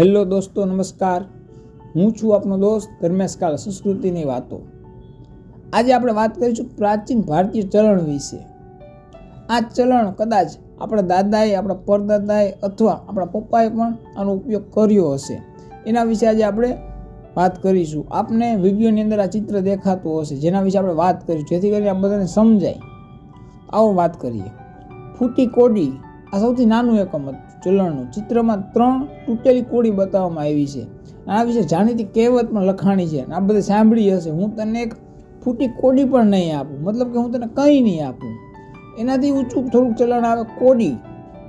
Hello દોસ્તો, નમસ્કાર. હું છું આપનો દોસ્ત ધર્મેશ કાળ સંસ્કૃતિની વાતો. આજે આપણે વાત કરીશું પ્રાચીન ભારતીય ચલણ વિશે. આ ચલણ કદાચ આપણા દાદાએ, આપણા પરદાદાએ અથવા આપણા પપ્પાએ પણ આનો ઉપયોગ કર્યો હશે. એના વિશે આજે આપણે વાત કરીશું. આપને વિડીયોની અંદર આ ચિત્ર દેખાતું હશે, જેના વિશે આપણે વાત કરીશું. જેથી કરીને આ બધાને સમજાય. આવો વાત કરીએ. ફૂટી કોડી, આ સૌથી નાનું એકમ હતું. ચલણનું ચિત્રમાં ત્રણ તૂટેલી કોડી બતાવવામાં આવી છે. આના વિશે જાણીતી કહેવત પણ લખાણી છે આ બધે સાંભળી હશે. હું તને એક ફૂટી કોડી પણ નહીં આપું. મતલબ કે હું તને કંઈ નહીં આપું. એનાથી ઊંચું થોડુંક ચલણ આવે. કોડી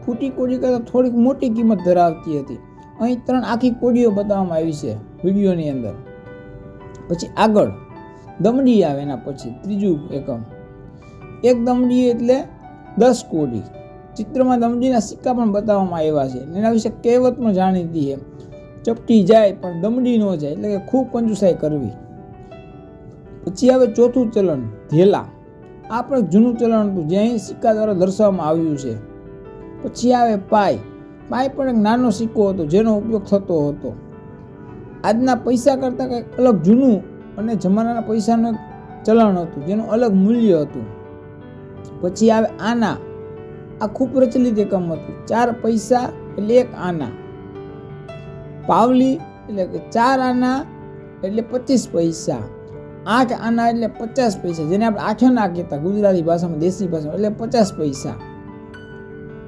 ફૂટી કોડી કરતાં થોડીક મોટી કિંમત ધરાવતી હતી. અહીં ત્રણ આખી કોડીઓ બતાવવામાં આવી છે વિડીયોની અંદર. પછી આગળ દમડી આવે એના પછી ત્રીજું એકમ. એક દમડી એટલે દસ કોડી. ચિત્રમાં દમડીના સિક્કા પણ બતાવવામાં આવ્યા છે એના વિશે કહેવત પણ જાણીતી છે. ચપટી જાય પણ દમડી ન જાય એટલે કે ખૂબ કંજુસાઈ કરવી. પછી આવે ચોથું ચલણ, ધેલા. આ પણ જૂનું ચલણ હતું, જે અહીં સિક્કા દ્વારા દર્શાવવામાં આવ્યું છે. પછી આવે પાય. પાય પણ એક નાનો સિક્કો હતો, જેનો ઉપયોગ થતો હતો. આજના પૈસા કરતાં કંઈક અલગ જૂનું અને જમાનાના પૈસાનું ચલણ હતું, જેનું અલગ મૂલ્ય હતું. પછી આવે આના. આ ખૂબ પ્રચલિત એકમ હતું. ચાર પૈસા એટલે એક આના. પાવલી એટલે કે ચાર આના એટલે પચીસ પૈસા. આઠ આના એટલે પચાસ પૈસા. જેને આપણે આઠ ના કહેતા, ગુજરાતી ભાષામાં દેશી ભાષામાં, એટલે પચાસ પૈસા.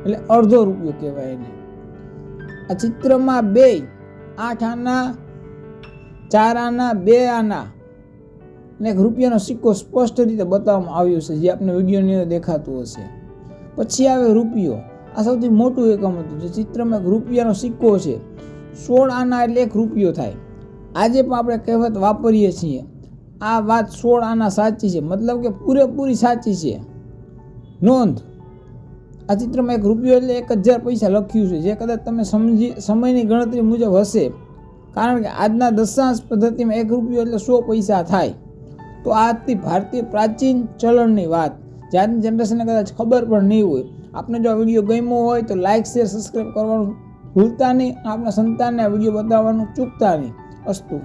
એટલે અડધો રૂપિયો કહેવાય એને. આ ચિત્રમાં બે, આઠ આના, ચાર આના, બે આના. અને એક રૂપિયાનો સિક્કો સ્પષ્ટ રીતે બતાવવામાં આવ્યો છે, જે આપણે વિડીયોની અંદર દેખાતું હશે. પછી આવે રૂપિયો. આ સૌથી મોટું એકમ હતું, જે ચિત્રમાં એક રૂપિયાનો સિક્કો છે. સોળ આના એટલે એક રૂપિયો થાય. આજે પણ આપણે કહેવત વાપરીએ છીએ, આ વાત સોળ આના સાચી છે. મતલબ કે પૂરેપૂરી સાચી છે. નોંધ, આ ચિત્રમાં એક રૂપિયો એટલે એક હજાર પૈસા લખ્યું છે, જે કદાચ તમે સમજી, સમયની ગણતરી મુજબ હશે. કારણ કે આજના દશાંશ પદ્ધતિમાં એક રૂપિયો એટલે સો પૈસા થાય. તો આજથી ભારતીય પ્રાચીન ચલણની વાત. જે આજની જનરેશનને કદાચ ખબર પણ નહીં હોય. આપને જો આ વીડિયો ગમ્યો હોય તો લાઇક શેર સબસ્ક્રાઈબ કરવાનું ભૂલતા નહીં આપણા સંતાનને આ વીડિયો બતાવવાનું ચૂકતા નહીં. અસ્તુ.